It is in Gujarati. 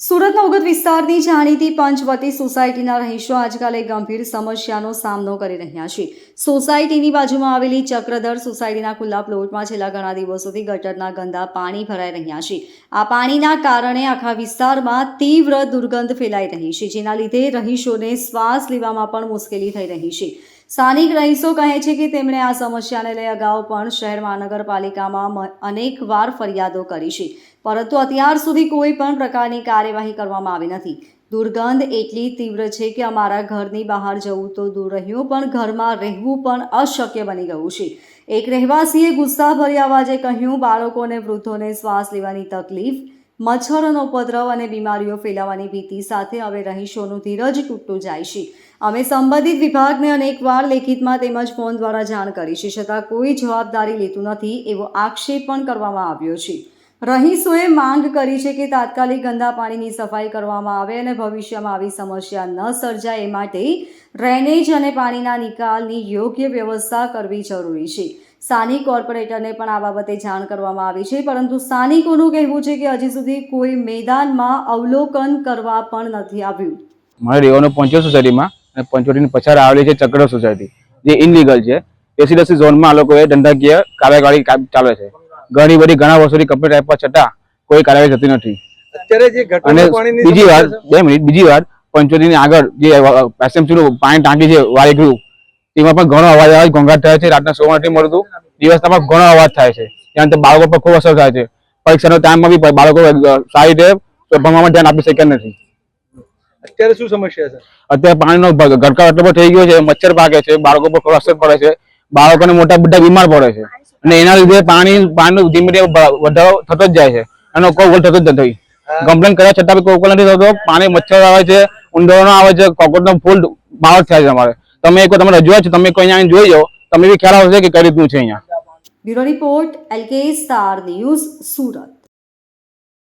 સુરતના ઉગત વિસ્તારની જાણીતી પંચવતી સોસાયટીના રહીશો આજકાલ ગંભીર સમસ્યાનો સામનો કરી રહ્યા છે. સોસાયટીની બાજુમાં આવેલી ચક્રધર સોસાયટીના ખુલ્લા પ્લોટમાં છેલ્લા ઘણા દિવસોથી ગટરના ગંદા પાણી ભરાઈ રહ્યા છે. આ પાણીના કારણે આખા વિસ્તારમાં તીવ્ર દુર્ગંધ ફેલાઈ રહી છે, જેના લીધે રહીશોને શ્વાસ લેવામાં પણ મુશ્કેલી થઈ રહી છે. સ્થાનિક રહીશો કહે છે કે તેમણે આ સમસ્યાને લઈ અગાઉ પણ શહેર મહાનગરપાલિકામાં અનેક અનેકવાર ફરિયાદો કરી છે. પરંતુ અત્યાર સુધી કોઈ પણ પ્રકારની કાર્યવાહી કરવામાં આવી નથી. દુર્ગંધ એટલી તીવ્ર છે કે અમારા ઘરની બહાર જવું તો દૂર રહ્યું પણ ઘરમાં રહેવું પણ અશક્ય બની ગયું છે. એક રહેવાસીએ ગુસ્સાભર્યા અવાજે કહ્યું, બાળકોને, વૃદ્ધોને શ્વાસ લેવાની તકલીફ મચ્છરોનો ઉપદ્રવ અને બીમારીઓ ફેલાવાની ભીતિ સાથે હવે રહીશોનું ધીરજ તૂટતું જાય છે. અમે સંબંધિત વિભાગને અનેકવાર લેખિતમાં તેમજ ફોન દ્વારા જાણ કરી છે, છતાં કોઈ જવાબદારી લેતું નથી એવો આક્ષેપ પણ કરવામાં આવ્યો છે. રહીશોએ માંગ કરી છે કે તાત્કાલિક ગંદા પાણીની સફાઈ કરવામાં આવે અને ભવિષ્યમાં આવી સમસ્યા ન સર્જાય એ માટે ડ્રેનેજ અને પાણીના નિકાલની યોગ્ય વ્યવસ્થા કરવી જરૂરી છે. સ્થાનિક કોર્પોરેટરને પણ આ બાબતે જાણ કરવામાં આવી છે પરંતુ સ્થાનિકોનું કહેવું છે કે હજી સુધી કોઈ મેદાનમાં અવલોકન કરવા પણ નથી આવ્યું. મારે રહેવાનું પંચોતેર સોસાયટીમાં અને પંચોતેરની પછાડ આવેલી છે ચક્ર સોસાયટી જે ઇનલીગલ છે. એસીડસી ઝોનમાં આ લોકોએ ધંધાકીય કાર્યવાહી ચાલે છે. ઘણી બધી ઘણા વર્ષોથી ટાઈપ પર છતાં કોઈ કાર્યવાહી થતી નથી. અને બીજી વાર બે મિનિટ બીજી વાર પંચોતેરની આગળ જે એસએમસી નું પાણી ટાંકી છે વાયગૃહ તેમાં પણ ઘણો અવાજ આવે ઘોંઘાટ થાય છે રાતના સોવા નથી મળતું. દિવસમાં ઘણો અવાજ થાય છે. ત્યાં બાળકો પર ખૂબ અસર થાય છે. પરીક્ષાનો ટાઈમમાં બી બાળકો સારી રીતે ભણવામાં ધ્યાન આપી શક્યા નથી. અત્યારે શું સમસ્યા છે? અત્યારે પાણીનો ગરકાવ એટલો થઈ ગયો છે મચ્છર પાકે છે બાળકો પર ખૂબ અસર પડે છે. બાળકોને મોટા બધા બીમાર પડે છે. અને એના લીધે પાણી પાણીનો ધીમે ધીમે વધારો થતો જ જાય છે. અને કોઈ થતો જ નથી. કમ્પ્લેન કર્યા છતાં કોઈ નથી થતો. પાણી મચ્છર આવે છે ઉંદરનો આવે છે કોકરોચનો ફૂલ માવટ થાય છે અમારે. તમે એક વાર તમે રજૂઆત છે, તમે કોઈ અહીંયા જોઈ જાઓ, તમને બી ખ્યાલ આવશે કે કઈ રીતનું છે અહીંયા. Bureau report LK star news, Surat.